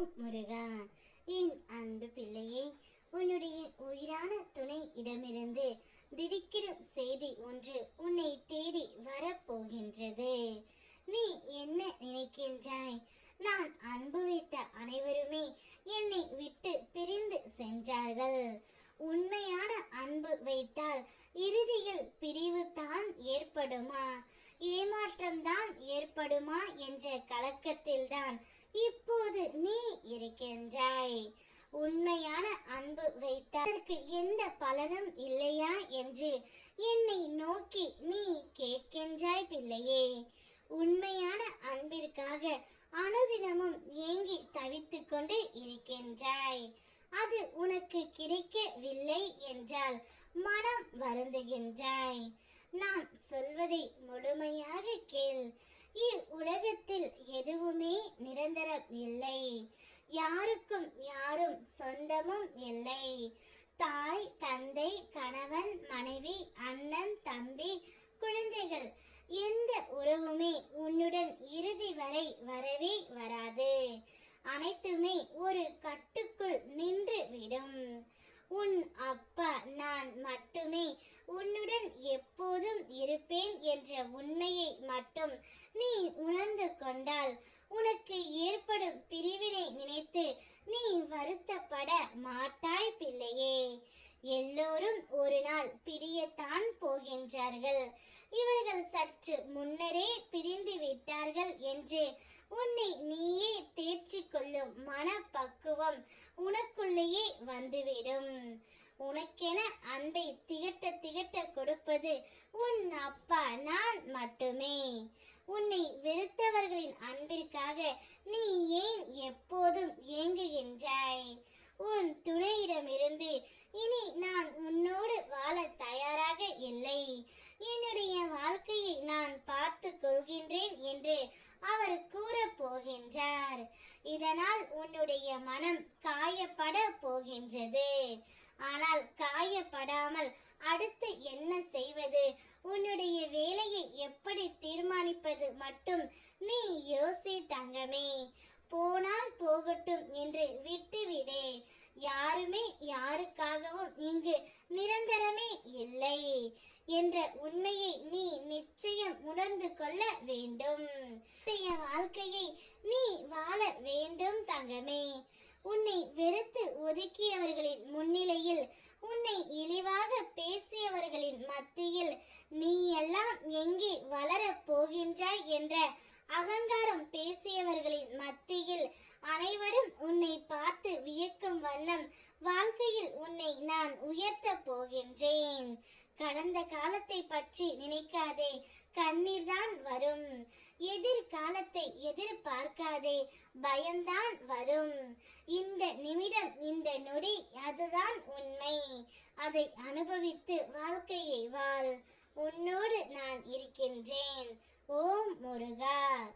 ஓம் முருகா. என் அன்பு பிள்ளையே உன்னுடைய உயிரான துணை இடமிருந்து திடுக்கிடும் செய்தி ஒன்று உன்னை தேடி வரப்போகின்றது. நீ என்ன நினைக்கின்றாய்? நான் அன்பு வைத்த அனைவருமே என்னை விட்டு பிரிந்து சென்றார்கள். உண்மையான அன்பு வைத்தால் இறுதியில் பிரிவு தான் ஏற்படுமா? ஏமாற்றம்தான் ஏற்படுமா என்ற கலக்கத்தில்தான் இப்போது நீ இருக்கின்றாய். உண்மையான அன்பு வைத்ததற்கு எந்த பலனும் இல்லையா என்று என்னை நோக்கி நீ கேட்கின்றாய் பிள்ளையே. உண்மையான அன்பிற்காக அனுதினமும் ஏங்கி தவித்து கொண்டு இருக்கின்றாய். அது உனக்கு கிடைக்கவில்லை என்றால் மனம் வருந்துகின்றாய். நான் சொல்வதை முழுமையாக கேள். இவ்வுலகத்தில் எதுவுமே இல்லை. யாருக்கும் யாரும் சொந்தமும் இல்லை. தாய் தந்தை கணவன் மனைவி அண்ணன் தம்பி குழந்தைகள் எந்த உறவுமே உன்னுடன் இறுதி வரை வரவே வராது. அனைத்துமே ஒரு கட்டுக்குள் நின்று விடும் உன் அப்பா நான் மட்டுமே உன்னுடன் எப்போதும் இருப்பேன் என்ற உண்மையை மட்டும் நீ உணர்ந்து கொண்டால் உனக்கு ஏற்படும் பிரிவினை நினைத்து நீ வருத்தப்பட மாட்டாய் பிள்ளையே. எல்லோரும் ஒரு நாள் பிரியத்தான் போகின்றார்கள். இவர்கள் சற்று முன்னரே பிரிந்து விட்டார்கள் என்று உன்னை நீயே தேர்ச்சி கொள்ளும் மனப்பக்குவம் உனக்குள்ளேயே வந்துவிடும். உனக்கென அன்பை திகட்ட திகட்ட கொடுப்பது உன் அப்பா நான் மட்டுமே. உன்னை வெறுத்தவர் அன்பிற்காக நீ ஏன் எப்போதும் ஏங்குகின்றாய் உன் துணையிடமிருந்து இனி நான் உன்னோடு வாழ தயாராக இல்லை என்னுடைய வாழ்க்கையை நான் பார்த்து கொள்கின்றேன் என்று அவர் கூற போகின்றார். இதனால் உன்னுடைய மனம் காயப்பட போகின்றது. ஆனால் காயப்படாமல் அடுத்து என்ன செய்வது? உன்னுடைய வேலையை எப்படி தீர்மானிப்பது மட்டும் நீ யோசி தங்கமே. போனால் போகட்டும் என்று விட்டுவிடு. யாருமே யாருக்காகவும் இங்கு நிரந்தரமே இல்லை. என்ற உண்மையை நீ நிச்சயம் உணர்ந்து கொள்ள வேண்டும். உன்னுடைய வாழ்க்கையை நீ வாழ வேண்டும் தங்கமே. உன்னை வெறுத்து ஒதுக்கியவர்களின் முன்னிலையில் உன்னை இழிவாக பேசியவர்களின் மத்தியில் நீ எல்லாம் எங்கே வளரப் போகின்றாய் என்ற அகங்காரம் பேசியவர்களின் மத்தியில் அனைவரும் உன்னை பார்த்து வியக்கும் வண்ணம் வாழ்க்கையில் உன்னை நான் உயர்த்தப் போகின்றேன். கடந்த காலத்தை பற்றி நினைக்காதே. கண்ணீர் தான் வரும் எதிர்காலத்தை எதிர்பார்க்காதே. பயம்தான் வரும். இந்த நிமிடம் இந்த நொடி அதுதான் உண்மை. அதை அனுபவித்து வாழ்க்கையை வாழ். உன்னோடு நான் இருக்கின்றேன். ஓம் முருகா.